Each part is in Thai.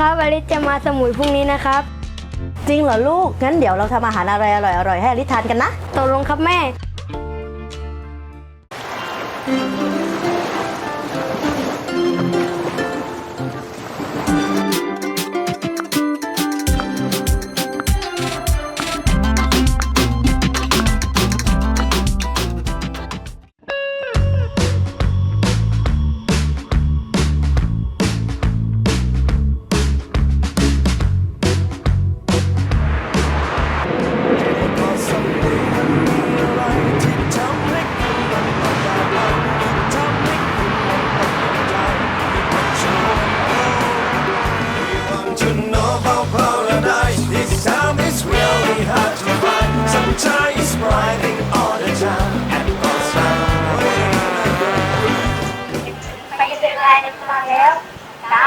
ครับอลิสจะมาสมุยพรุ่งนี้นะครับ จริงเหรอลูก งั้นเดี๋ยวเราทำอาหารอะไรอร่อยๆให้อลิทานกันนะ ตกลงครับแม่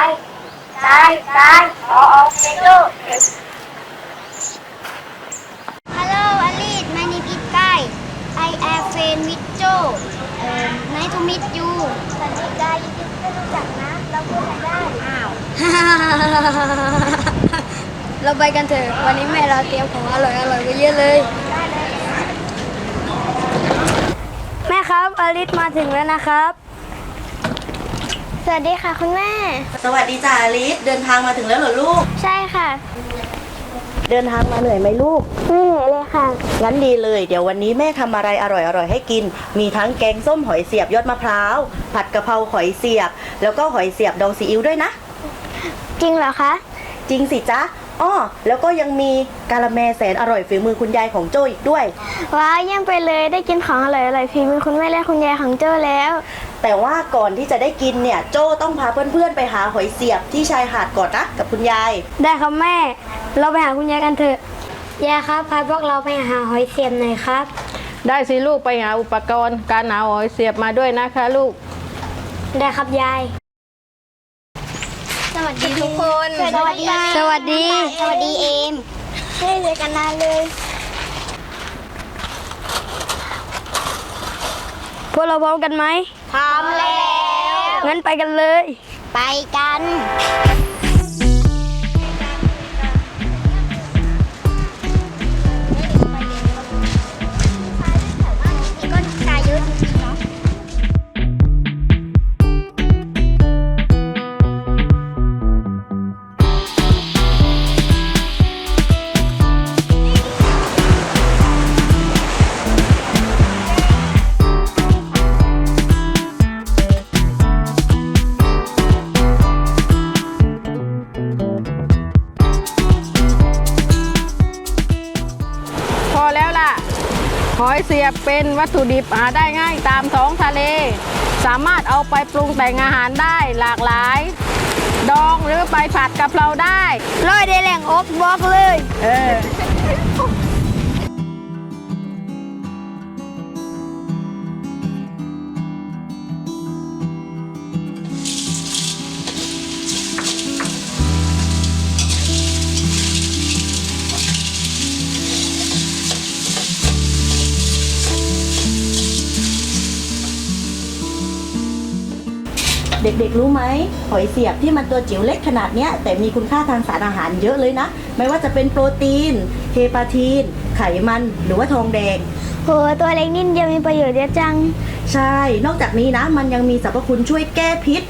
ายตายตายขอออกเซโล Hello Alice my name is Guy I am friend with Joe um, nice to meet you สวัสดีกายยินดีที่รู้จักนะ เราพูดกันได้ อ้าว เราไปกันเถอะ วันนี้แม่เราเตรียมของอร่อยอร่อยไว้เยอะเลย แม่ครับอลิสมาถึงแล้วนะครับ สวัสดีค่ะคุณแม่ สวัสดีจ้าอลิสเดินทางมาถึงแล้วเหรอลูก ใช่ค่ะ เดินทางมาเหนื่อยไหมลูก ไม่เหนื่อยเลยค่ะ งั้นดีเลย เดี๋ยววันนี้แม่ทำอะไรอร่อยๆให้กิน มีทั้งแกงส้มหอยเสียบยอดมะพร้าว ผัดกะเพราหอยเสียบ แล้วก็หอยเสียบดองซีอิ๊วด้วยนะ จริงเหรอคะ จริงสิจ๊ะอ้อแล้วก็ยังมีกาละแมแสนอร่อยฝีมือคุณยายของโจอีกด้วย ว้าวเยี่ยมไปเลยได้กินของอร่อยๆฝีมือคุณแม่และคุณยายของเจ้าแล้ว แต่ว่าก่อนที่จะได้กินเนี่ย โจต้องพาเพื่อนๆ ไปหาหอยเสียบที่ชายหาดก่อนนะกับคุณยาย ได้ครับแม่ เราไปหาคุณยายกันเถอะยายครับพาพวกเราไปหาหอยเสียบหน่อยครับ ได้สิลูกไปหาอุปกรณ์ การหาหอยเสียบมาด้วยนะคะลูก ได้ครับยาย สวัสดีทุกคน สวัสดี สวัสดี สวัสดีเอมไม่ได้เจอกันนานเลย พวกเราพร้อมกันไหมพร้อมแล้ว งั้นไปกันเลย ไปกันนี่ เสียบเป็นวัตถุดิบหาได้ง่ายตามท้องทะเล สามารถเอาไปปรุงแต่งอาหารได้หลากหลาย ดองหรือไปผัดกะเพราได้ร้อยได้แหล่งอกบอกเลย เออ เด็กๆรู้ไหมหอยเสียบที่มันตัวจิ๋วเล็กขนาดเนี้ยแต่มีคุณค่าทางสารอาหารเยอะเลยนะ ไม่ว่าจะเป็นโปรตีนเฮปาทีน ไขมันหรือว่าทองแดง โหตัวเล็กนิดเดียวมีประโยชน์เยอะจัง ใช่ นอกจากนี้นะ มันยังมีสรรพคุณช่วยแก้พิษ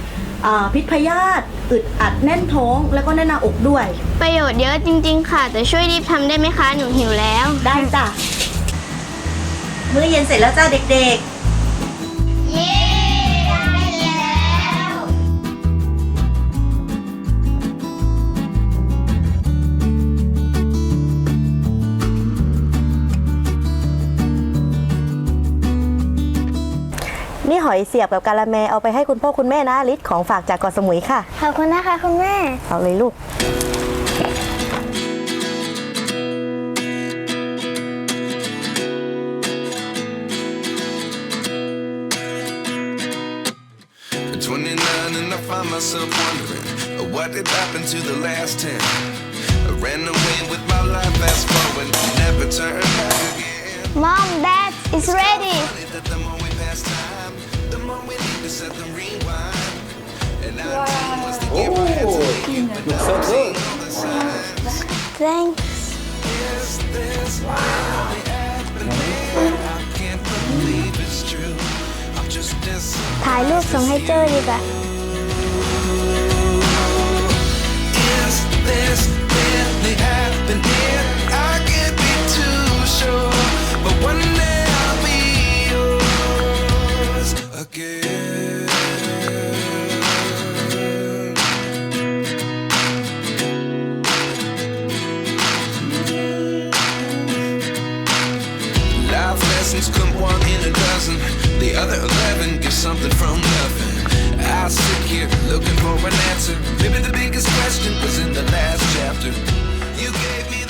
อ่าพิษพยาธิอึดอัดแน่นท้องแล้วก็แน่นหน้าอกด้วย ประโยชน์เยอะจริง ๆ ค่ะ แต่ช่วยรีบทำได้ไหมคะหนูหิวแล้ว ได้จ้ะมื้อเย็นเสร็จแล้วจ้าเด็กเนี่หอยเสียบกับกาละแมเอาไปให้คุณพ่อคุณแม่นะลิศของฝากจากเกาะสมุยค่ะ ขอบคุณนะคะคุณแม่ เอาเลยลูก At 29 and I find myself wondering uh, what did happen to the last 10. I ran away with my life, fast forward, never turn back again. Mom Dad is ready Funny that the more we pass time, the more we need to set the rewind. And And I know was the year I had to make it. Looks so good. thanks Is this really happening? I can't believe it's true. I'm just disappointed. ถ่ายรูปส่งให้เจ้ดีกว่า Is this really happening? lessons, couldn't one in a dozen. The other eleven get something from nothing. I sit here looking for an answer. Maybe the biggest question was in the last chapter. You gave me.